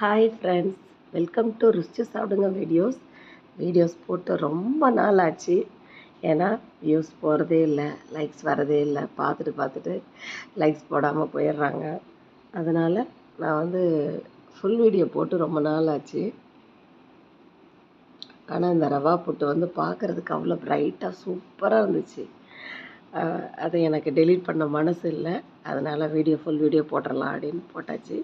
Hi friends welcome to Ruchi சாப்பிடுங்க videos videos போட்டு ரொம்ப நாள் ஆச்சு ஏன்னா வியூஸ் போகிறதே இல்லை லைக்ஸ் வரதே இல்லை. பார்த்துட்டு பார்த்துட்டு லைக்ஸ் போடாமல் போயிடுறாங்க. அதனால் நான் வந்து ஃபுல் வீடியோ போட்டு ரொம்ப நாள் ஆச்சு ஆனால் இந்த ரவா புட்டு வந்து பார்க்குறதுக்கு அவ்வளோ பிரைட்டாக சூப்பராக இருந்துச்சு. அதை எனக்கு டெலீட் பண்ண மனசு இல்லை. அதனால் வீடியோ ஃபுல் வீடியோ போட்டுடலாம் அப்படின்னு போட்டாச்சு.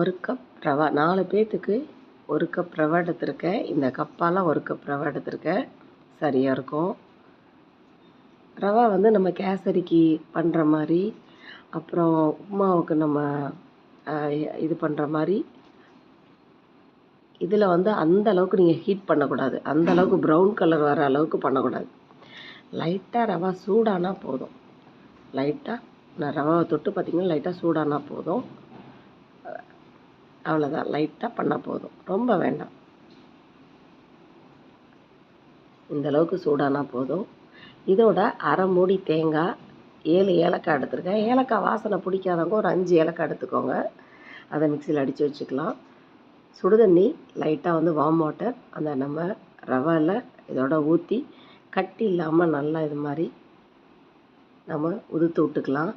ஒரு கப் ரவா நாலு பேர்த்துக்கு ஒரு கப் ரவா எடுத்திருக்கேன். இந்த கப்பால் ஒரு கப் ரவா எடுத்திருக்கேன். சரியாக இருக்கும். ரவா வந்து நம்ம கேசரிக்கு பண்ணுற மாதிரி அப்புறம் உப்புமாவுக்கு நம்ம இது பண்ணுற மாதிரி இதில் வந்து அந்த அளவுக்கு நீங்கள் ஹீட் பண்ணக்கூடாது. அந்த அளவுக்கு ப்ரௌன் கலர் வர அளவுக்கு பண்ணக்கூடாது. லைட்டாக ரவா சூடானா போதும். லைட்டாக நான் ரவாவை தொட்டு பார்த்தீங்கன்னா லைட்டாக சூடானா போதும். அவ்வளோதான் லைட்டாக பண்ணால் போதும். ரொம்ப வேண்டாம். இந்த அளவுக்கு சூடானா போதும். இதோட அரை மூடி தேங்காய் ஏழு ஏலக்காய் எடுத்துருக்கேன். ஏலக்காய் வாசனை பிடிக்காதவங்க ஒரு அஞ்சு ஏலக்காய் எடுத்துக்கோங்க. அதை மிக்சியில் அடித்து வச்சுக்கலாம். சுடுதண்ணி லைட்டாக வந்து வார்ம் வாட்டர் அந்த நம்ம ரவையில் இதோட ஊற்றி கட்டி இல்லாமல் நல்லா இது மாதிரி நம்ம உதுத்து விட்டுக்கலாம்.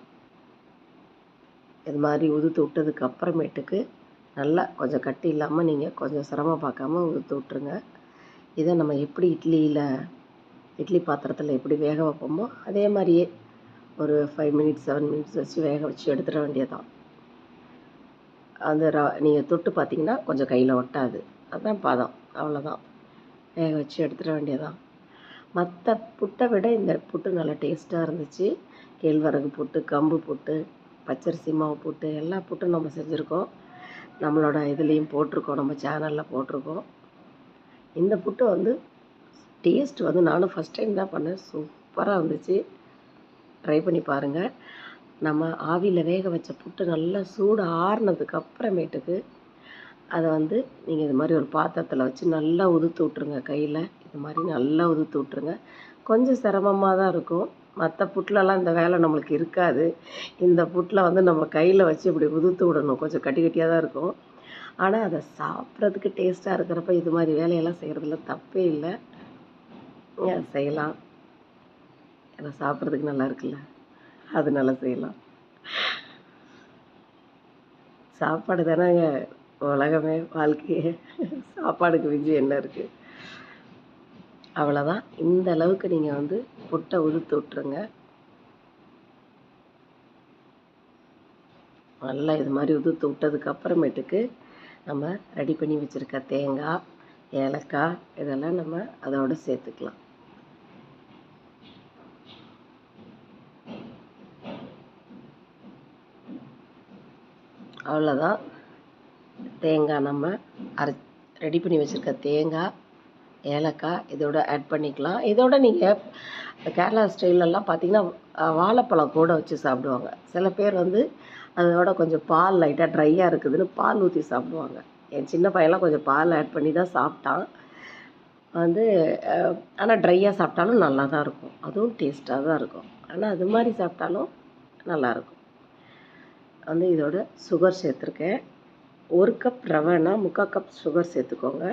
இது மாதிரி உதுத்து விட்டதுக்கு அப்புறமேட்டுக்கு நல்லா கொஞ்சம் கட்டி இல்லாமல் நீங்கள் கொஞ்சம் சிரமம் பார்க்காம ஊற்று விட்ருங்க இதை நம்ம எப்படி இட்லியில் இட்லி பாத்திரத்தில் எப்படி வேக வைப்போமோ அதே மாதிரியே ஒரு ஃபைவ் மினிட்ஸ் செவன் மினிட்ஸ் வச்சு வேக வச்சு எடுத்துட வேண்டியதுதான். அந்த ர நீங்கள் தொட்டு பார்த்தீங்கன்னா கொஞ்சம் கையில் ஒட்டாது. அதுதான் பதம். அவ்வளோதான் வேக வச்சு எடுத்துட வேண்டியதுதான். மற்ற புட்டை விட இந்த புட்டு நல்லா டேஸ்ட்டாக இருந்துச்சு. கேழ்வரகு புட்டு கம்பு புட்டு பச்சரிசி மாவு புட்டு எல்லா புட்டும் நம்ம செஞ்சுருக்கோம். நம்மளோட இதுலேயும் போட்டிருக்கோம் நம்ம சேனலில் போட்டிருக்கோம். இந்த புட்டு வந்து டேஸ்ட் வந்து நானும் ஃபஸ்ட் டைம் தான் பண்ணேன். சூப்பராக இருந்துச்சு. ட்ரை பண்ணி பாருங்கள் நம்ம ஆவியில் வேக வச்ச புட்டு நல்லா சூடு ஆறுனதுக்கு அப்புறமேட்டுக்கு அதை வந்து நீங்கள் இது மாதிரி ஒரு பாத்திரத்தில் வச்சு நல்லா உதுத்து விட்ருங்க கையில். இது மாதிரி நல்லா உதுத்து விட்ருங்க கொஞ்சம் சிரமமாக தான் இருக்கும். மற்ற புட்லலாம் இந்த வேலை நம்மளுக்கு இருக்காது. இந்த புட்டில் வந்து நம்ம கையில் வச்சு இப்படி உதுத்து விடணும். கொஞ்சம் கட்டி கட்டியாக தான் இருக்கும். ஆனால் அதை சாப்பிட்றதுக்கு டேஸ்ட்டாக இருக்கிறப்ப இது மாதிரி வேலையெல்லாம் செய்கிறதுல தப்பே இல்லை. செய்யலாம். ஏன்னா சாப்பிட்றதுக்கு நல்லா இருக்குல்ல. அதனால செய்யலாம். சாப்பாடு தானேங்க உலகமே வாழ்க்கையே. சாப்பாடுக்கு விஜய் என்ன இருக்குது அவ்வளோதான் இந்த அளவுக்கு நீங்கள் வந்து புட்டை உதுத்து விட்டுருங்க. நல்லா இது மாதிரி உதுத்து விட்டதுக்கு அப்புறமேட்டுக்கு நம்ம ரெடி பண்ணி வச்சுருக்க தேங்காய் ஏலக்காய் இதெல்லாம் நம்ம அதோட சேர்த்துக்கலாம். அவ்வளோதான் தேங்காய் நம்ம அரை ரெடி பண்ணி வச்சுருக்க தேங்காய் ஏலக்காய் இதோட ஆட் பண்ணிக்கலாம். இதோட நீங்கள் கேரளா ஸ்டைலெல்லாம் பார்த்தீங்கன்னா வாழைப்பழம் கூட வச்சு சாப்பிடுவாங்க. சில பேர் வந்து அதோட கொஞ்சம் பால் லைட்டாக ட்ரையாக இருக்குதுன்னு பால் ஊற்றி சாப்பிடுவாங்க. என் சின்ன பையன்லாம் கொஞ்சம் பால் ஆட் பண்ணி தான் சாப்பிட்டான். வந்து ஆனால் ட்ரையாக சாப்பிட்டாலும் நல்லா தான் இருக்கும். அதுவும் டேஸ்ட்டாக தான் இருக்கும். ஆனால் அது மாதிரி சாப்பிட்டாலும் நல்லாயிருக்கும் வந்து இதோட சுகர் சேர்த்துருக்கேன். ஒரு கப் ரவைனா முக்கால் கப் சுகர் சேர்த்துக்கோங்க.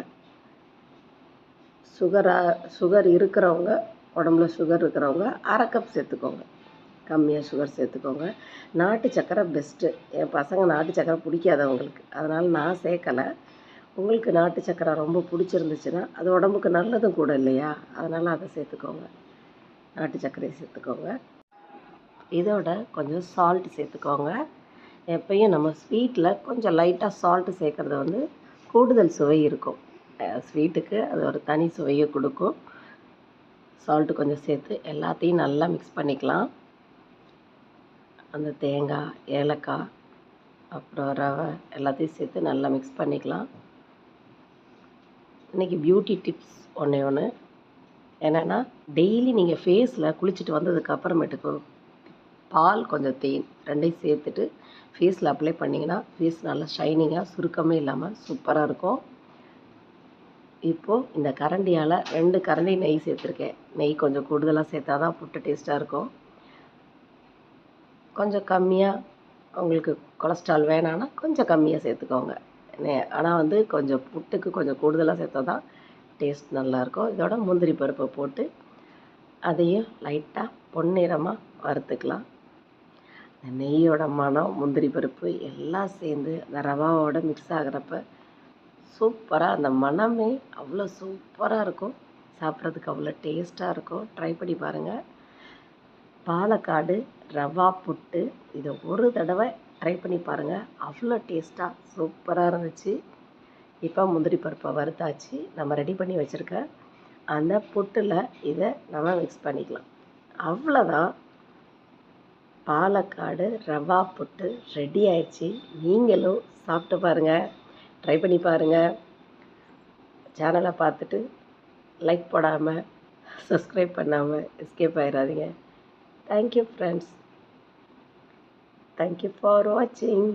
சுகராக சுகர் இருக்கிறவங்க உடம்புல சுகர் இருக்கிறவங்க அரை கப் சேர்த்துக்கோங்க. கம்மியாக சுகர் சேர்த்துக்கோங்க. நாட்டு சக்கரை பெஸ்ட்டு என் பசங்க நாட்டு சக்கரை பிடிக்காதவங்களுக்கு அதனால் நான் சேர்க்கலை. உங்களுக்கு நாட்டு சக்கரை ரொம்ப பிடிச்சிருந்துச்சுன்னா அது உடம்புக்கு நல்லதும் கூட இல்லையா? அதனால் அதை சேர்த்துக்கோங்க. நாட்டு சர்க்கரையை சேர்த்துக்கோங்க. இதோட கொஞ்சம் சால்ட் சேர்த்துக்கோங்க. எப்பயும் நம்ம ஸ்வீட்டில் கொஞ்சம் லைட்டாக சால்ட்டு சேர்க்குறது வந்து கூடுதல் சுவை இருக்கும். ஸ்வீட்டுக்கு அது ஒரு தனி சுவையை கொடுக்கும். சால்ட்டு கொஞ்சம் சேர்த்து எல்லாத்தையும் நல்லா மிக்ஸ் பண்ணிக்கலாம். அந்த தேங்காய் ஏலக்காய் அப்புறம் ரவை எல்லாத்தையும் சேர்த்து நல்லா மிக்ஸ் பண்ணிக்கலாம். இன்றைக்கி பியூட்டி டிப்ஸ் ஒன்றே ஒன்று என்னென்னா டெய்லி நீங்கள் ஃபேஸில் குளிச்சுட்டு வந்ததுக்கு அப்புறமேட்டுக்கு பால் கொஞ்சம் தேன் ரெண்டையும் சேர்த்துட்டு ஃபேஸில் அப்ளை பண்ணிங்கன்னா ஃபேஸ் நல்லா ஷைனிங்காக சுருக்கமே இல்லாமல் சூப்பராக இருக்கும். இப்போது இந்த கரண்டியால் ரெண்டு கரண்டி நெய் சேர்த்துருக்கேன். நெய் கொஞ்சம் கூடுதலாக சேர்த்தா தான் புட்டு டேஸ்ட்டாக இருக்கும். கொஞ்சம் கம்மியாக உங்களுக்கு கொலஸ்ட்ரால் வேணான்னா கொஞ்சம் கம்மியாக சேர்த்துக்கோங்க. ஆனால் வந்து கொஞ்சம் புட்டுக்கு கொஞ்சம் கூடுதலாக சேர்த்தா தான் டேஸ்ட் நல்லாயிருக்கும் இதோட முந்திரி பருப்பை போட்டு அதையும் லைட்டாக பொன்னிறமாக வறுத்துக்கலாம். இந்த நெய்யோட மனம் முந்திரி பருப்பு எல்லாம் சேர்ந்து அந்த ரவாவோட மிக்ஸ் ஆகிறப்ப சூப்பராக அந்த மனமே அவ்வளோ சூப்பராக இருக்கும். சாப்பிட்றதுக்கு அவ்வளோ டேஸ்ட்டாக இருக்கும். ட்ரை பண்ணி பாருங்கள் பாலக்காடு ரவா புட்டு இதை ஒரு தடவை ட்ரை பண்ணி பாருங்கள் அவ்வளோ டேஸ்ட்டாக சூப்பராக இருந்துச்சு. இப்போ முந்திரி பருப்பை வறுத்தாச்சு. நம்ம ரெடி பண்ணி வச்சுருக்க அந்த புட்டில் இதை நம்ம மிக்ஸ் பண்ணிக்கலாம். அவ்வளோதான் பாலக்காடு ரவா புட்டு ரெடி ஆயிடுச்சு. நீங்களும் சாப்பிட்டு பாருங்கள் ட்ரை பண்ணி பாருங்கள் சேனலை பார்த்துட்டு லைக் போடாமல் சப்ஸ்கிரைப் பண்ணாமல் escape ஆயிடாதீங்க thank you friends thank you for வாட்சிங்